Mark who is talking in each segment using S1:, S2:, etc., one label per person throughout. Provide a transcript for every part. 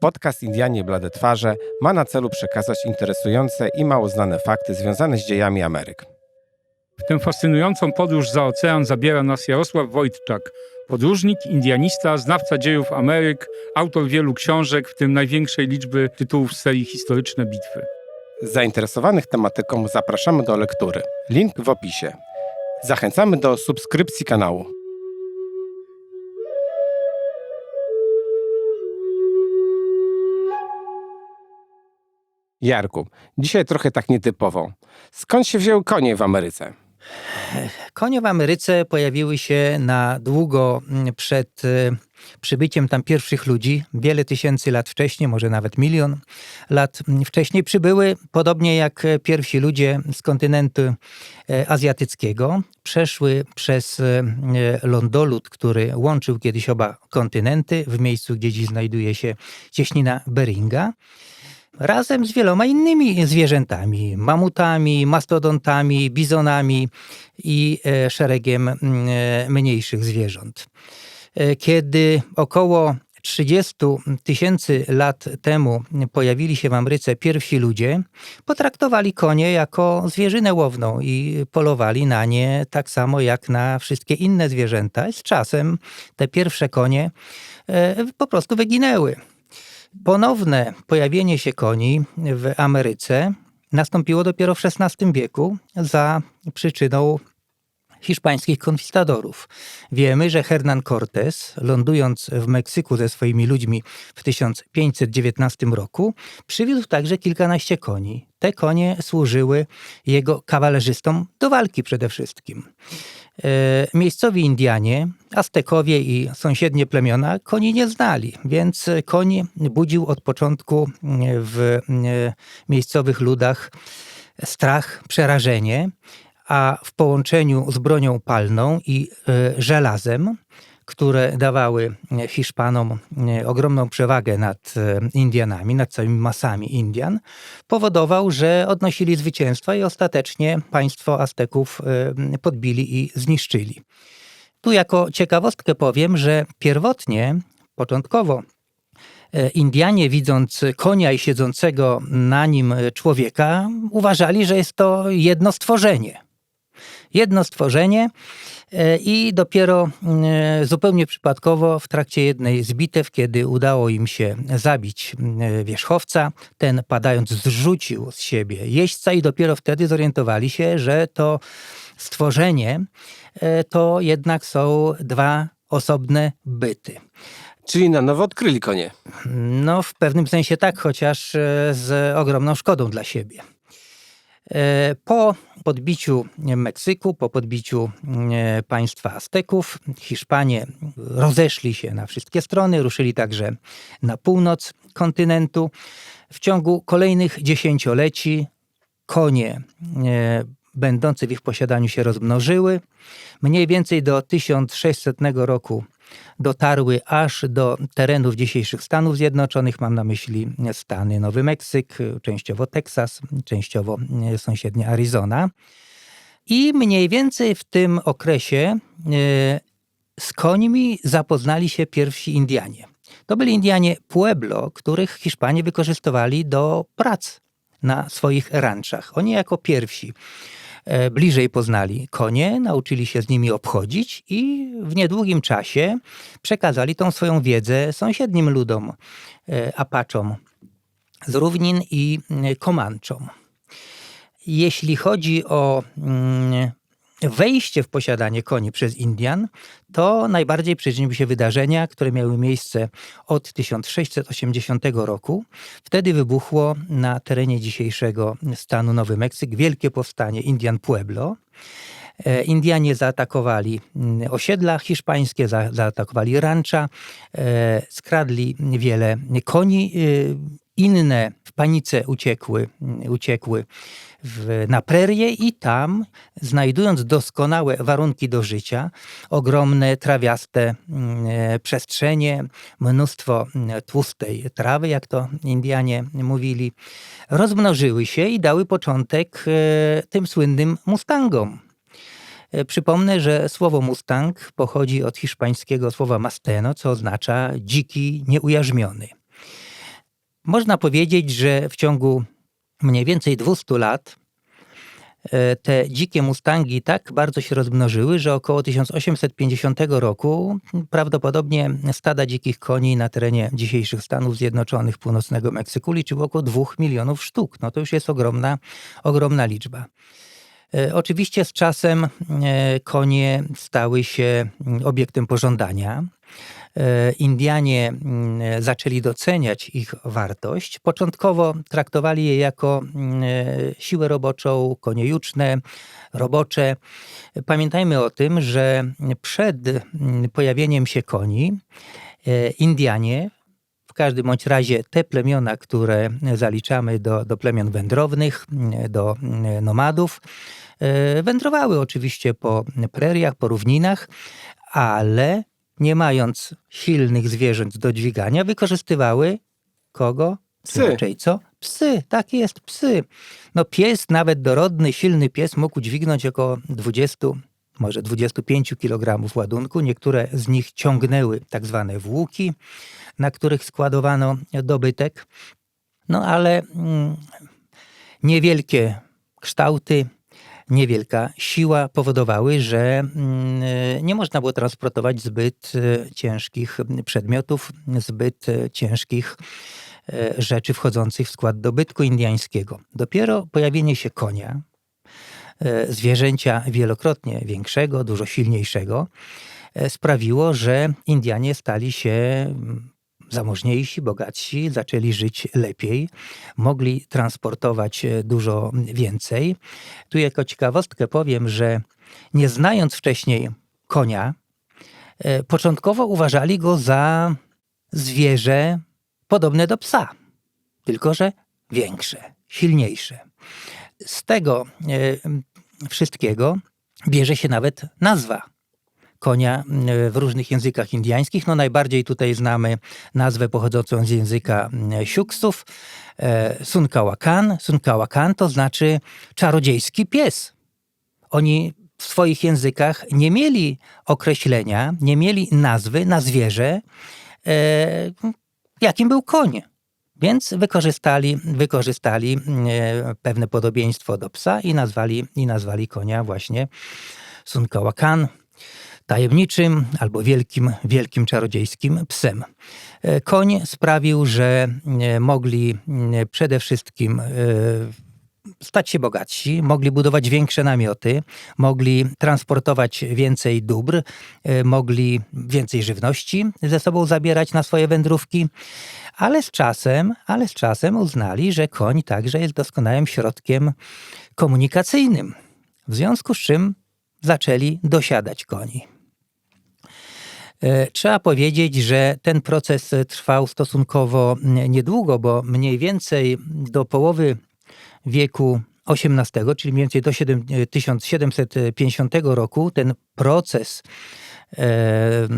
S1: Podcast Indianie Blade Twarze ma na celu przekazać interesujące i mało znane fakty związane z dziejami Ameryk.
S2: W tę fascynującą podróż za ocean zabiera nas Jarosław Wojtczak, podróżnik, indianista, znawca dziejów Ameryk, autor wielu książek, w tym największej liczby tytułów z serii Historyczne Bitwy.
S1: Zainteresowanych tematyką zapraszamy do lektury. Link w opisie. Zachęcamy do subskrypcji kanału. Jarku, dzisiaj trochę tak nietypowo. Skąd się wzięły konie w Ameryce?
S3: Konie w Ameryce pojawiły się na długo mm, przed y, przybyciem tam pierwszych ludzi. Wiele tysięcy lat wcześniej, może nawet milion lat mm, wcześniej przybyły, podobnie jak e, pierwsi ludzie z kontynentu e, azjatyckiego. Przeszły przez e, lądolud, który łączył kiedyś oba kontynenty, w miejscu, gdzie dziś znajduje się cieśnina Beringa razem z wieloma innymi zwierzętami, mamutami, mastodontami, bizonami i e, szeregiem mm, e, mniejszych zwierząt. E, kiedy około 30 tysięcy lat temu pojawili się w Ameryce pierwsi ludzie, potraktowali konie jako zwierzynę łowną i polowali na nie tak samo jak na wszystkie inne zwierzęta. Z czasem te pierwsze konie po prostu wyginęły. Ponowne pojawienie się koni w Ameryce nastąpiło dopiero w XVI wieku za przyczyną hiszpańskich konkwistadorów. Wiemy, że Hernán Cortés, lądując w Meksyku ze swoimi ludźmi w 1519 roku, przywiózł także kilkanaście koni. Te konie służyły jego kawalerzystom do walki przede wszystkim. E, miejscowi Indianie, Aztekowie i sąsiednie plemiona koni nie znali, więc koń budził od początku w e, miejscowych ludach strach, przerażenie, a w połączeniu z bronią palną i e, żelazem które dawały Hiszpanom e, ogromną przewagę nad e, Indianami, nad całymi masami Indian, powodował, że odnosili zwycięstwa i ostatecznie państwo Azteków e, podbili i zniszczyli. Tu jako ciekawostkę powiem, że pierwotnie, początkowo Indianie, widząc konia i siedzącego na nim człowieka, uważali, że jest to jedno stworzenie. Jedno stworzenie, E, I dopiero e, zupełnie przypadkowo w trakcie jednej z bitew, kiedy udało im się zabić e, wierzchowca, ten padając zrzucił z siebie jeźdźca i dopiero wtedy zorientowali się, że to stworzenie to jednak są dwa osobne byty.
S1: Czyli na nowo odkryli konie.
S3: No, w pewnym sensie tak, chociaż z ogromną szkodą dla siebie. Po podbiciu Meksyku, po podbiciu e, państwa Azteków, Hiszpanie rozeszli się na wszystkie strony, ruszyli także na północ kontynentu. W ciągu kolejnych dziesięcioleci konie e, będące w ich posiadaniu się rozmnożyły. Mniej więcej do 1600 roku dotarły aż do terenów dzisiejszych Stanów Zjednoczonych. Mam na myśli Stany Nowy Meksyk, częściowo Teksas, częściowo sąsiednia Arizona. I mniej więcej w tym okresie e, z końmi zapoznali się pierwsi Indianie. To byli Indianie Pueblo, których Hiszpanie wykorzystywali do prac na swoich ranczach. Oni jako pierwsi E, bliżej poznali konie, nauczyli się z nimi obchodzić i w niedługim czasie przekazali tą swoją wiedzę sąsiednim ludom, e, Apaczom z równin i Komanczom. Jeśli chodzi o mm, wejście w posiadanie koni przez Indian, to najbardziej przyczyniły się wydarzenia, które miały miejsce od 1680 roku. Wtedy wybuchło na terenie dzisiejszego stanu Nowy Meksyk wielkie powstanie Indian Pueblo. E, Indianie zaatakowali mm, osiedla hiszpańskie, zaatakowali rancha, e, skradli wiele koni. E, inne w panice uciekły, uciekły w, na prerię i tam, znajdując doskonałe warunki do życia, ogromne trawiaste e, przestrzenie, mnóstwo mm, tłustej trawy, jak to Indianie mówili, rozmnożyły się i dały początek e, tym słynnym mustangom. E, przypomnę, że słowo mustang pochodzi od hiszpańskiego słowa masteno, co oznacza dziki, nieujarzmiony. Można powiedzieć, że w ciągu mniej więcej 200 lat e, te dzikie mustangi tak bardzo się rozmnożyły, że około 1850 roku prawdopodobnie stada dzikich koni na terenie dzisiejszych Stanów Zjednoczonych, północnego Meksyku liczyło około 2 milionów sztuk. No to już jest ogromna, ogromna liczba. E, Oczywiście z czasem e, konie stały się obiektem pożądania. E, Indianie mm, zaczęli doceniać ich wartość. Początkowo traktowali je jako mm, e, siłę roboczą, konie juczne, robocze. Pamiętajmy o tym, że przed mm, pojawieniem się koni e, Indianie w każdym bądź razie te plemiona, które zaliczamy do, do plemion wędrownych, do nomadów, wędrowały oczywiście po preriach, po równinach, ale nie mając silnych zwierząt do dźwigania, wykorzystywały kogo?
S1: Psy.
S3: Inaczej co? Psy, tak jest, psy. No pies, nawet dorodny, silny pies mógł dźwignąć około 20, może 25 kg ładunku. Niektóre z nich ciągnęły tak zwane włóki, na których składowano dobytek. No ale mm, niewielkie kształty, niewielka siła powodowały, że mm, nie można było transportować zbyt e, ciężkich przedmiotów, zbyt e, ciężkich e, rzeczy wchodzących w skład dobytku indiańskiego. Dopiero pojawienie się konia, zwierzęcia wielokrotnie większego, dużo silniejszego, sprawiło, że Indianie stali się mm, zamożniejsi, bogatsi, zaczęli żyć lepiej, mogli transportować e, dużo więcej. Tu jako ciekawostkę powiem, że nie znając wcześniej konia, e, początkowo uważali go za zwierzę podobne do psa, tylko że większe, silniejsze. Z tego e, wszystkiego bierze się nawet nazwa konia e, w różnych językach indyjskich. No najbardziej tutaj znamy nazwę pochodzącą z języka e, Siuksów, e, Sunkawakan. Sunkawakan to znaczy czarodziejski pies. Oni w swoich językach nie mieli określenia, nie mieli nazwy na zwierzę, e, jakim był koń. Więc wykorzystali, wykorzystali e, pewne podobieństwo do psa i nazwali, i nazwali konia właśnie Sunkawakan tajemniczym albo wielkim, wielkim czarodziejskim psem. E, Koń sprawił, że e, mogli e, przede wszystkim stać się bogatsi, mogli budować większe namioty, mogli transportować więcej dóbr, mogli więcej żywności ze sobą zabierać na swoje wędrówki, ale z czasem, ale z czasem uznali, że koń także jest doskonałym środkiem komunikacyjnym. W związku z czym zaczęli dosiadać koni. E, Trzeba powiedzieć, że ten proces trwał stosunkowo niedługo, bo mniej więcej do połowy wieku XVIII, czyli mniej więcej do 7 1750 roku, ten proces e,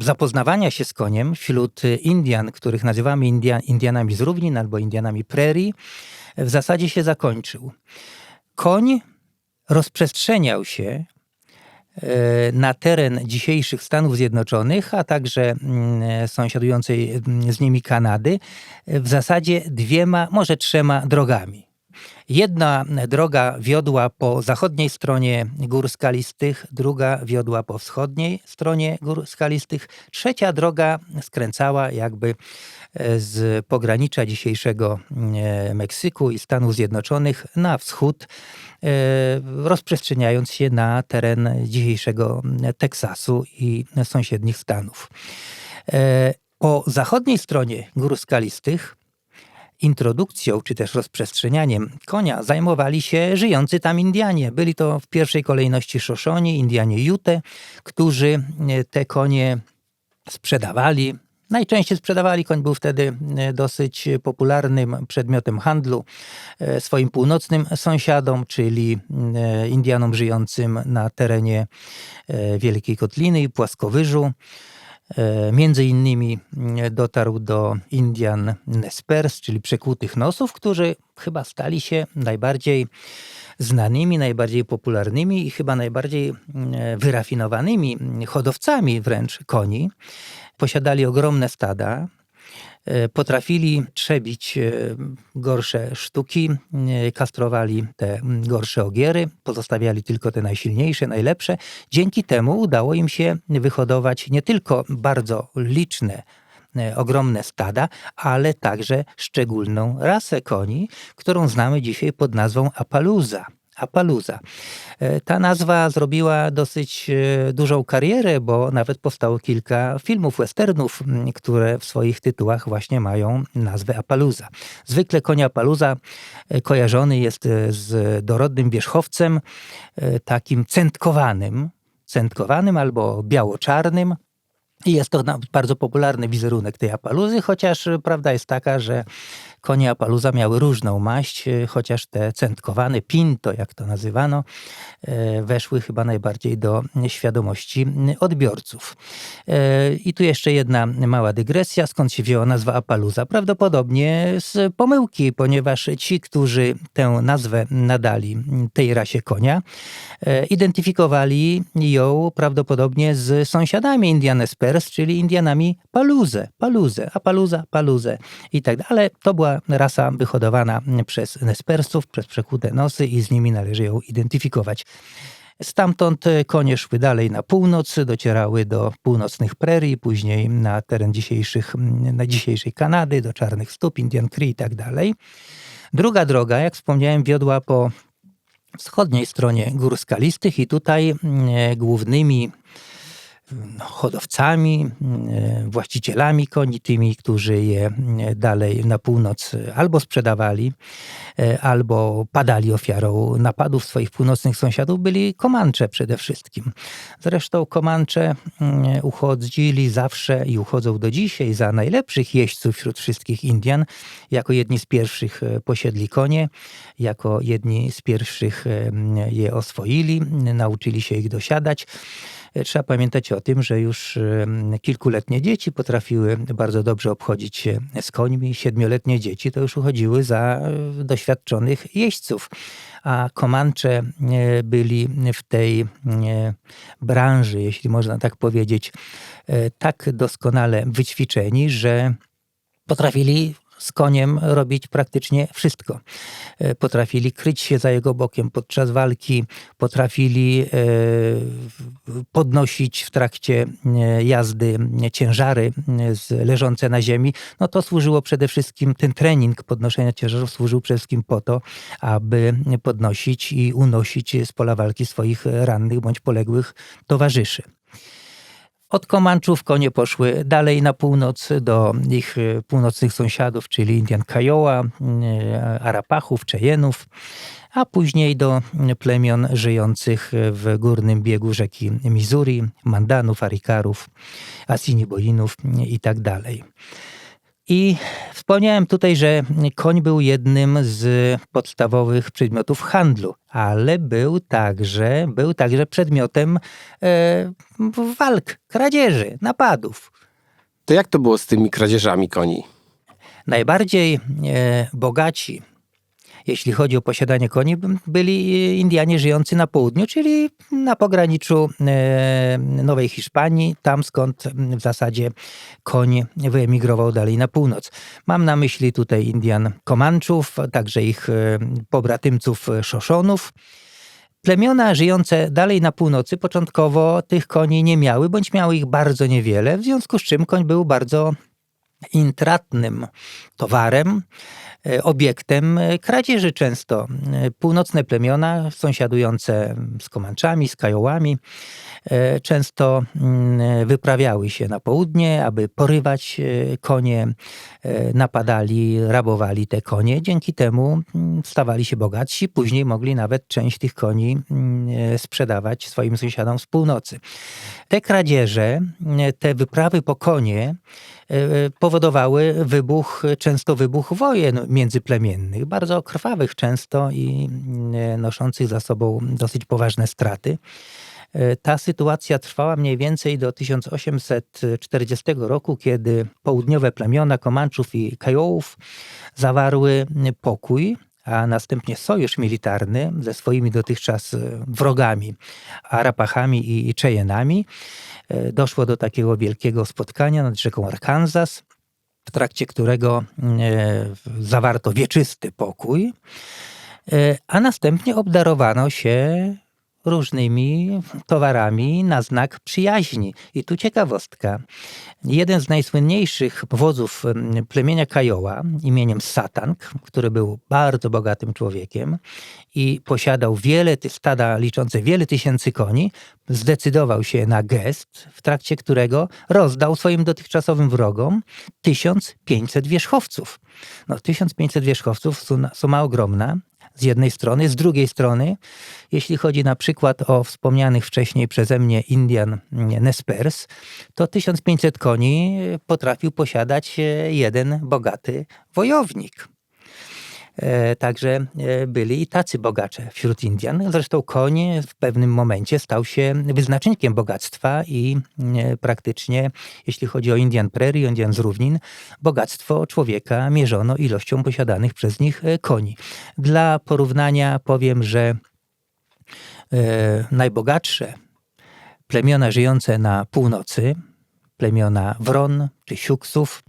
S3: zapoznawania się z koniem wśród Indian, których nazywamy India, Indianami z równin albo Indianami prerii, w zasadzie się zakończył. Koń rozprzestrzeniał się e, na teren dzisiejszych Stanów Zjednoczonych, a także mm, sąsiadującej mm, z nimi Kanady, w zasadzie dwiema, może trzema drogami. Jedna droga wiodła po zachodniej stronie gór skalistych, druga wiodła po wschodniej stronie gór skalistych, trzecia droga skręcała jakby e, z pogranicza dzisiejszego e, Meksyku i Stanów Zjednoczonych na wschód, e, rozprzestrzeniając się na teren dzisiejszego Teksasu i sąsiednich Stanów. Po zachodniej stronie gór skalistych introdukcją czy też rozprzestrzenianiem konia zajmowali się żyjący tam Indianie. Byli to w pierwszej kolejności Szoszoni, Indianie Jute, którzy e, te konie sprzedawali. Najczęściej sprzedawali, koń był wtedy e, dosyć popularnym przedmiotem handlu e, swoim północnym sąsiadom, czyli Indianom żyjącym na terenie Wielkiej Kotliny i Płaskowyżu. E, Między innymi mm, dotarł do Indian Nespers, czyli przekłutych nosów, którzy chyba stali się najbardziej znanymi, najbardziej popularnymi i chyba najbardziej mm, wyrafinowanymi hodowcami wręcz koni. Posiadali ogromne stada. Potrafili trzebić e, gorsze sztuki, e, kastrowali te gorsze ogiery, pozostawiali tylko te najsilniejsze, najlepsze. Dzięki temu udało im się wyhodować nie tylko bardzo liczne e, ogromne stada, ale także szczególną rasę koni, którą znamy dzisiaj pod nazwą Appaloosa. Appaloosa. E, Ta nazwa zrobiła dosyć e, dużą karierę, bo nawet powstało kilka filmów, westernów, które w swoich tytułach właśnie mają nazwę Appaloosa. Zwykle koń Appaloosa e, kojarzony jest z dorodnym wierzchowcem, takim centkowanym, centkowanym albo biało-czarnym, i jest to bardzo popularny wizerunek tej Apaluzy, chociaż prawda jest taka, że konie Apaluza miały różną maść, e, chociaż te centkowane, pinto jak to nazywano, e, weszły chyba najbardziej do świadomości odbiorców. E, I tu jeszcze jedna mała dygresja, skąd się wzięła nazwa Apaluza. Prawdopodobnie z pomyłki, ponieważ ci, którzy tę nazwę nadali tej rasie konia, identyfikowali ją prawdopodobnie z sąsiadami Indian Espers, czyli Indianami Paluzę, Paluzę, Apaluza, Paluzę i tak dalej. Ale to była rasa wyhodowana przez Nespersów, przez przekute nosy i z nimi należy ją identyfikować. Stamtąd e, konie szły dalej na północ, docierały do północnych prerii, później na teren dzisiejszych, na dzisiejszej Kanady, do Czarnych Stóp, Indian Cree i tak dalej. Druga droga, jak wspomniałem, wiodła po wschodniej stronie gór skalistych i tutaj mm, głównymi hodowcami, e, właścicielami koni, tymi, którzy je dalej na północ albo sprzedawali, e, albo padali ofiarą napadów swoich północnych sąsiadów, byli Komancze przede wszystkim. Zresztą Komancze uchodzili zawsze i uchodzą do dzisiaj za najlepszych jeźdźców wśród wszystkich Indian, jako jedni z pierwszych e, posiedli konie, jako jedni z pierwszych je oswoili, nauczyli się ich dosiadać. E, Trzeba pamiętać o tym, że już em, kilkuletnie dzieci potrafiły bardzo dobrze obchodzić się z końmi. Siedmioletnie dzieci to już uchodziły za e, doświadczonych jeźdźców. A Komancze e, byli w tej e, branży, jeśli można tak powiedzieć, e, tak doskonale wyćwiczeni, że potrafili z koniem robić praktycznie wszystko. E, Potrafili kryć się za jego bokiem podczas walki, potrafili e, podnosić w trakcie e, jazdy ciężary leżące na ziemi. No to służyło przede wszystkim, ten trening podnoszenia ciężarów służył przede wszystkim po to, aby podnosić i unosić z pola walki swoich rannych bądź poległych towarzyszy. Od Komanczów konie poszły dalej na północ do ich e, północnych sąsiadów, czyli Indian Kiowa, e, Arapachów, Cheyenne'ów, a później do plemion żyjących w górnym biegu rzeki Missouri, Mandanów, Arikarów, Assiniboinów i tak. I wspomniałem tutaj, że koń był jednym z podstawowych przedmiotów handlu, ale był także, był także przedmiotem e, walk, kradzieży, napadów.
S1: To jak to było z tymi kradzieżami koni?
S3: Najbardziej e, bogaci, jeśli chodzi o posiadanie koni, byli e, Indianie żyjący na południu, czyli na pograniczu e, Nowej Hiszpanii, tam skąd w zasadzie koń wyemigrował dalej na północ. Mam na myśli tutaj Indian Komanczów, także ich e, pobratymców Szoszonów. Plemiona żyjące dalej na północy początkowo tych koni nie miały, bądź miały ich bardzo niewiele, w związku z czym koń był bardzo intratnym towarem, obiektem e, kradzieży często. E, Północne plemiona sąsiadujące z Komanczami, z Kajołami e, często mm, wyprawiały się na południe, aby porywać konie, napadali, rabowali te konie. Dzięki temu mm, stawali się bogatsi, później mogli nawet część tych koni mm, sprzedawać swoim sąsiadom z północy. Te kradzieże, te wyprawy po konie powodowały wybuch, często wybuch wojen międzyplemiennych, bardzo krwawych często i e, noszących za sobą dosyć poważne straty. E, Ta sytuacja trwała mniej więcej do 1840 roku, kiedy południowe plemiona Komanczów i Kajołów zawarły pokój, a następnie sojusz militarny ze swoimi dotychczas e, wrogami, Arapachami i- i Cheyenami. E, Doszło do takiego wielkiego spotkania nad rzeką Arkansas. W trakcie którego e, zawarto wieczysty pokój, e, a następnie obdarowano się różnymi towarami na znak przyjaźni. I tu ciekawostka. Jeden z najsłynniejszych wodzów em, plemienia Kajoła imieniem Satang, który był bardzo bogatym człowiekiem i posiadał wiele ty- stada liczące wiele tysięcy koni, zdecydował się na gest, w trakcie którego rozdał swoim dotychczasowym wrogom 1500 wierzchowców. No, 1500 wierzchowców, suma, suma ogromna z jednej strony, z drugiej strony, jeśli chodzi na przykład o wspomnianych wcześniej przeze mnie Indian Nespers, to 1500 koni potrafił posiadać e, jeden bogaty wojownik. E, Także e, byli i tacy bogacze wśród Indian. Zresztą koń w pewnym momencie stał się wyznacznikiem bogactwa i e, praktycznie, jeśli chodzi o Indian Prairie, Indian z równin, bogactwo człowieka mierzono ilością posiadanych przez nich koni. Dla porównania powiem, że najbogatsze plemiona żyjące na północy, plemiona Wron czy Siuksów,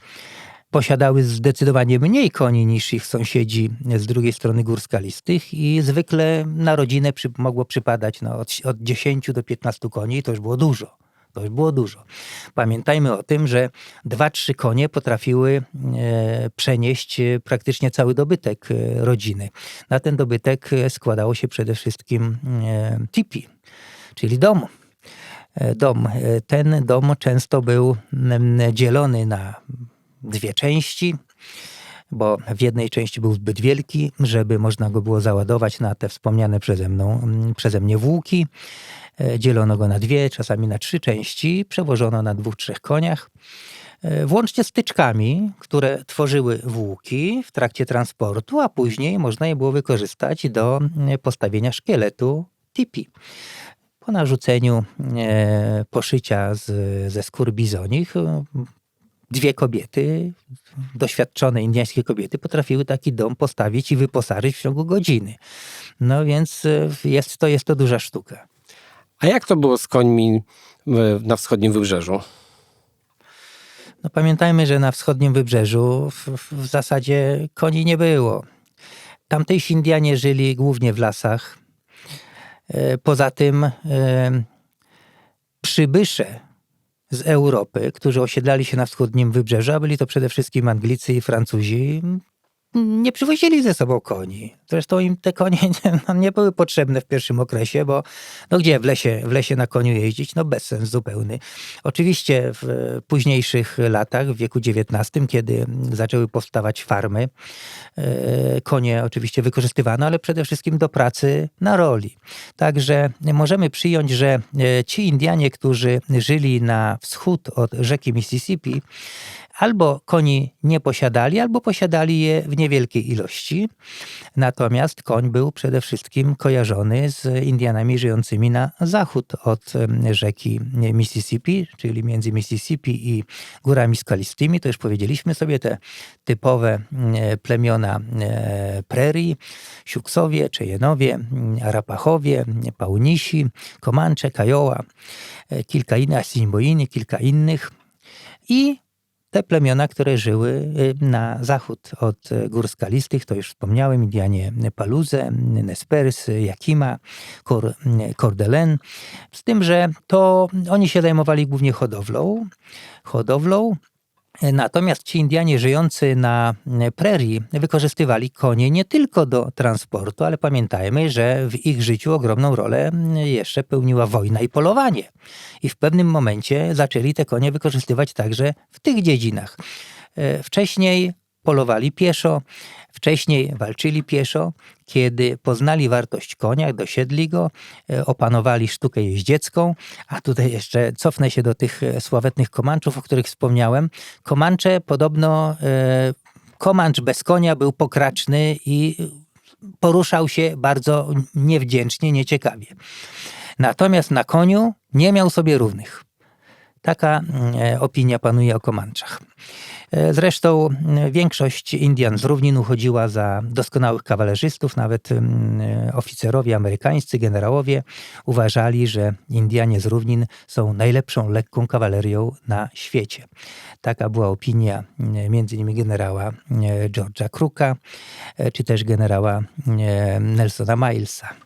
S3: posiadały zdecydowanie mniej koni niż ich sąsiedzi z drugiej strony gór skalistych i zwykle na rodzinę przy, mogło przypadać no, od, od 10 do 15 koni i to już było dużo. To już było dużo. Pamiętajmy o tym, że dwa, trzy konie potrafiły e, przenieść e, praktycznie cały dobytek e, rodziny. Na ten dobytek e, składało się przede wszystkim e, tipi, czyli dom. E, Dom. Ten dom często był dzielony na dwie części, bo w jednej części był zbyt wielki, żeby można go było załadować na te wspomniane przeze, mną, mm, przeze mnie włóki. E, Dzielono go na dwie, czasami na trzy części, przewożono na dwóch, trzech koniach. E, Włącznie z tyczkami, które tworzyły włóki w trakcie transportu, a później można je było wykorzystać do mm, postawienia szkieletu tipi. Po narzuceniu e, poszycia z, ze skór bizonich, dwie kobiety, doświadczone indyjskie kobiety, potrafiły taki dom postawić i wyposażyć w ciągu godziny. No więc e, jest to, jest to duża sztuka.
S1: A jak to było z końmi w- na wschodnim wybrzeżu?
S3: No pamiętajmy, że na wschodnim wybrzeżu w, w- zasadzie koni nie było. Tamtejsi Indianie żyli głównie w lasach. E, Poza tym e, przybysze z Europy, którzy osiedlali się na wschodnim wybrzeżu, a byli to przede wszystkim Anglicy i Francuzi, nie przywozili ze sobą koni. Zresztą im te konie nie, no, nie były potrzebne w pierwszym okresie, bo no gdzie w lesie, w lesie na koniu jeździć? No bezsens zupełny. Oczywiście w późniejszych latach, w wieku XIX, kiedy zaczęły powstawać farmy, e, konie oczywiście wykorzystywano, ale przede wszystkim do pracy na roli. Także możemy przyjąć, że e, ci Indianie, którzy żyli na wschód od rzeki Mississippi, albo koni nie posiadali, albo posiadali je w niewielkiej ilości. Natomiast koń był przede wszystkim kojarzony z Indianami żyjącymi na zachód od rzeki Mississippi, czyli między Mississippi i górami skalistymi. To już powiedzieliśmy sobie te typowe e, plemiona e, prerii, Siuksowie, Czejenowie, Arapachowie, Paunisi, Komancze, Kajoła, e, kilka innych, Asinboiny, kilka innych. I te plemiona, które żyły y, na zachód od y, gór skalistych, to już wspomniałem, Indianie Paluze, Nespers, Jakima, Kor, Kordelen. Z tym, że to oni się zajmowali głównie hodowlą. hodowlą. Natomiast ci Indianie żyjący na prerii wykorzystywali konie nie tylko do transportu, ale pamiętajmy, że w ich życiu ogromną rolę jeszcze pełniła wojna i polowanie. I w pewnym momencie zaczęli te konie wykorzystywać także w tych dziedzinach. E, Wcześniej polowali pieszo, wcześniej walczyli pieszo. Kiedy poznali wartość konia, dosiedli go, e, opanowali sztukę jeździecką, a tutaj jeszcze cofnę się do tych e, sławetnych komanczów, o których wspomniałem. Komancze podobno, e, komancz bez konia był pokraczny i poruszał się bardzo niewdzięcznie, nieciekawie. Natomiast na koniu nie miał sobie równych. Taka e, opinia panuje o Komanczach. E, Zresztą e, większość Indian z równin uchodziła za doskonałych kawalerzystów, nawet mm, e, oficerowie amerykańscy, generałowie uważali, że Indianie z równin są najlepszą lekką kawalerią na świecie. Taka była opinia między innymi generała George'a Crooka, czy też generała Nelsona Milesa.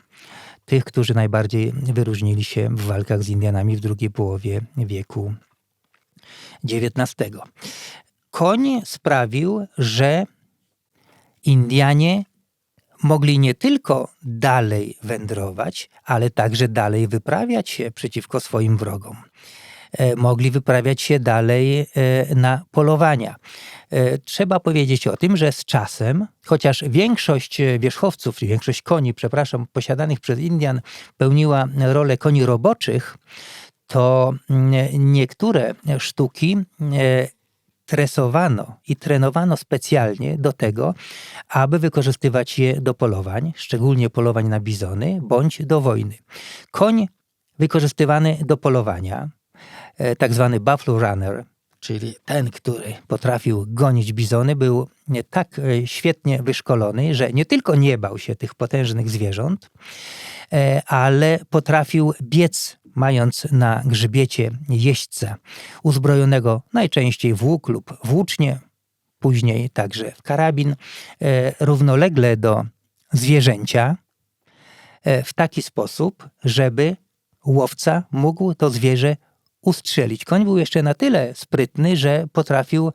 S3: Tych, którzy najbardziej wyróżnili się w walkach z Indianami w drugiej połowie wieku XIX. Koń sprawił, że Indianie mogli nie tylko dalej wędrować, ale także dalej wyprawiać się przeciwko swoim wrogom. E, Mogli wyprawiać się dalej e, na polowania. E, Trzeba powiedzieć o tym, że z czasem, chociaż większość e, wierzchowców, większość koni, przepraszam, posiadanych przez Indian pełniła rolę koni roboczych, to mm, niektóre sztuki e, tresowano i trenowano specjalnie do tego, aby wykorzystywać je do polowań, szczególnie polowań na bizony, bądź do wojny. Koń wykorzystywany do polowania, tak zwany buffalo runner, czyli ten, który potrafił gonić bizony, był tak e, świetnie wyszkolony, że nie tylko nie bał się tych potężnych zwierząt, e, ale potrafił biec, mając na grzbiecie jeźdźca uzbrojonego najczęściej w łuk lub włócznie, później także w karabin, e, równolegle do zwierzęcia, w taki sposób, żeby łowca mógł to zwierzę ustrzelić. Koń był jeszcze na tyle sprytny, że potrafił e,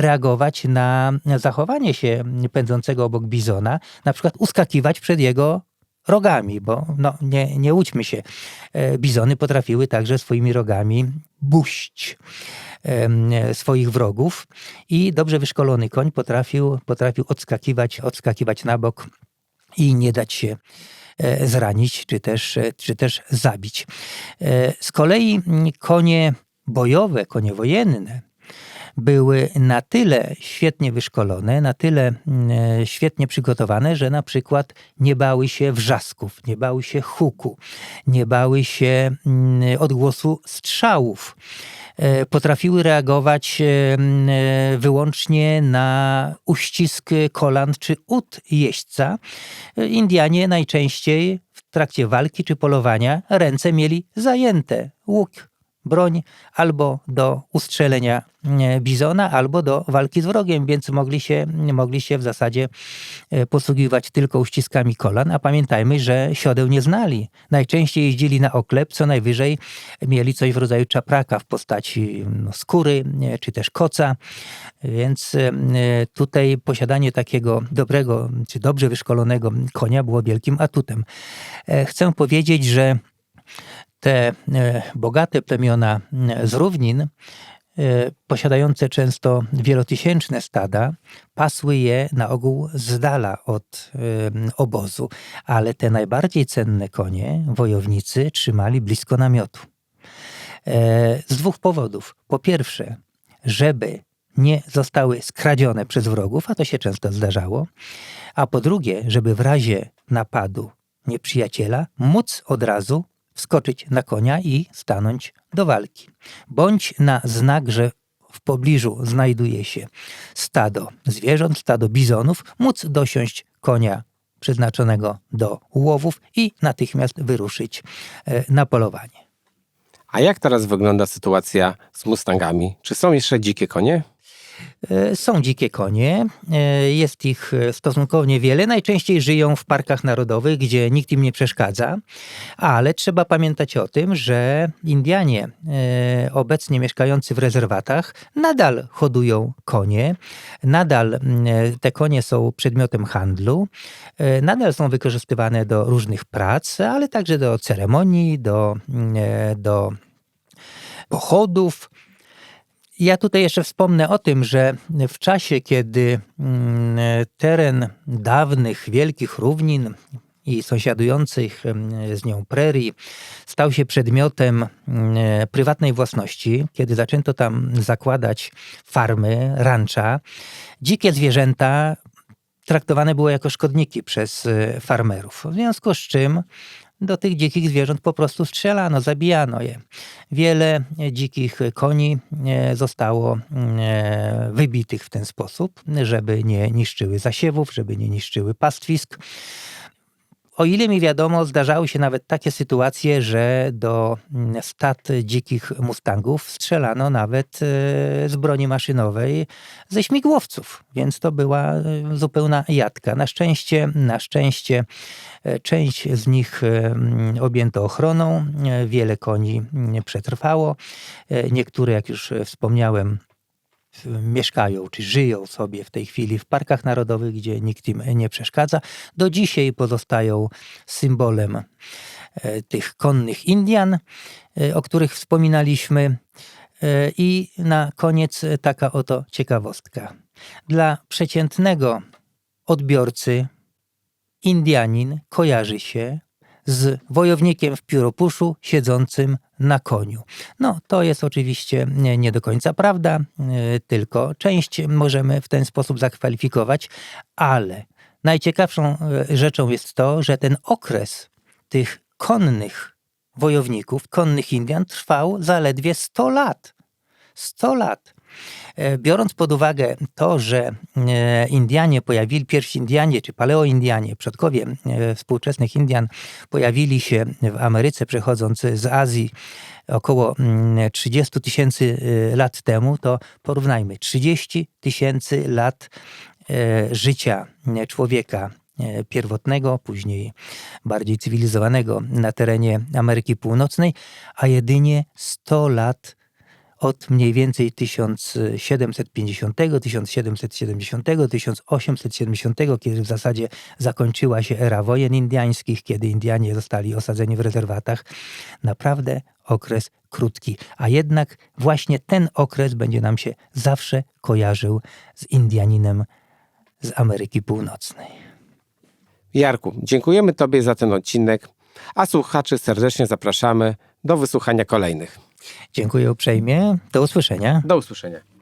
S3: reagować na zachowanie się pędzącego obok bizona, na przykład uskakiwać przed jego rogami, bo no, nie, nie łudźmy się, e, bizony potrafiły także swoimi rogami buść swoich wrogów i dobrze wyszkolony koń potrafił, potrafił odskakiwać, odskakiwać na bok i nie dać się zranić, czy też, e, czy też zabić. E, Z kolei mm, konie bojowe, konie wojenne były na tyle świetnie wyszkolone, na tyle mm, e, świetnie przygotowane, że na przykład nie bały się wrzasków, nie bały się huku, nie bały się mm, odgłosu strzałów. E, Potrafiły reagować e, e, wyłącznie na uścisk kolan czy ud jeźdźca. Indianie najczęściej w trakcie walki czy polowania ręce mieli zajęte. Łuk, broń albo do ustrzelenia e, bizona, albo do walki z wrogiem, więc mogli się, mogli się w zasadzie e, posługiwać tylko uściskami kolan, a pamiętajmy, że siodeł nie znali. Najczęściej jeździli na oklep, co najwyżej mieli coś w rodzaju czapraka w postaci no, skóry, e, czy też koca, więc e, tutaj posiadanie takiego dobrego, czy dobrze wyszkolonego konia było wielkim atutem. Chcę powiedzieć, że te e, bogate plemiona e, z równin, e, posiadające często wielotysięczne stada, pasły je na ogół z dala od obozu, ale te najbardziej cenne konie, wojownicy, trzymali blisko namiotu. Z dwóch powodów. Po pierwsze, żeby nie zostały skradzione przez wrogów, a to się często zdarzało, a po drugie, żeby w razie napadu nieprzyjaciela móc od razu wskoczyć na konia i stanąć do walki. Bądź na znak, że w pobliżu znajduje się stado zwierząt, stado bizonów, móc dosiąść konia przeznaczonego do łowów i natychmiast wyruszyć e, na polowanie.
S1: A jak teraz wygląda sytuacja z Mustangami? Czy są jeszcze dzikie konie?
S3: E, Są dzikie konie, e, jest ich e, stosunkowo niewiele. Najczęściej żyją w parkach narodowych, gdzie nikt im nie przeszkadza, ale trzeba pamiętać o tym, że Indianie obecnie mieszkający w rezerwatach nadal hodują konie, nadal te konie są przedmiotem handlu, nadal są wykorzystywane do różnych prac, ale także do ceremonii, do, do pochodów. Ja tutaj jeszcze wspomnę o tym, że w czasie, kiedy mm, teren dawnych wielkich równin i sąsiadujących mm, z nią prerii stał się przedmiotem mm, prywatnej własności, kiedy zaczęto tam zakładać farmy, rancza, dzikie zwierzęta traktowane były jako szkodniki przez e, farmerów. W związku z czym do tych dzikich zwierząt po prostu strzelano, zabijano je. Wiele dzikich koni e, zostało e, wybitych w ten sposób, żeby nie niszczyły zasiewów, żeby nie niszczyły pastwisk. O ile mi wiadomo, zdarzały się nawet takie sytuacje, że do mm, stad dzikich mustangów strzelano nawet e, z broni maszynowej ze śmigłowców, więc to była e, zupełna jadka. Na szczęście, na szczęście e, część z nich mm, objęto ochroną, wiele koni mm, przetrwało. Niektóre, jak już wspomniałem, mieszkają czy żyją sobie w tej chwili w parkach narodowych, gdzie nikt im nie przeszkadza. Do dzisiaj pozostają symbolem e, tych konnych Indian, e, o których wspominaliśmy. E, I na koniec taka oto ciekawostka. Dla przeciętnego odbiorcy Indianin kojarzy się z wojownikiem w pióropuszu siedzącym na koniu. No, to jest oczywiście nie, do końca prawda, e, tylko część możemy w ten sposób zakwalifikować, ale najciekawszą e, rzeczą jest to, że ten okres tych konnych wojowników, konnych Indian trwał zaledwie 100 lat. 100 lat. E, Biorąc pod uwagę to, że e, Indianie pojawili, pierwsi Indianie czy paleoindianie, przodkowie e, współczesnych Indian pojawili się w Ameryce, przechodząc z Azji około mm, 30 tysięcy e, lat temu, to porównajmy 30 tysięcy lat życia człowieka pierwotnego, później bardziej cywilizowanego na terenie Ameryki Północnej, a jedynie 100 lat od mniej więcej 1750, 1770, 1870, kiedy w zasadzie zakończyła się era wojen indiańskich, kiedy Indianie zostali osadzeni w rezerwatach. Naprawdę okres krótki, a jednak właśnie ten okres będzie nam się zawsze kojarzył z Indianinem z Ameryki Północnej.
S1: Jarku, dziękujemy Tobie za ten odcinek, a słuchaczy serdecznie zapraszamy do wysłuchania kolejnych.
S3: Dziękuję uprzejmie. Do usłyszenia.
S1: Do usłyszenia.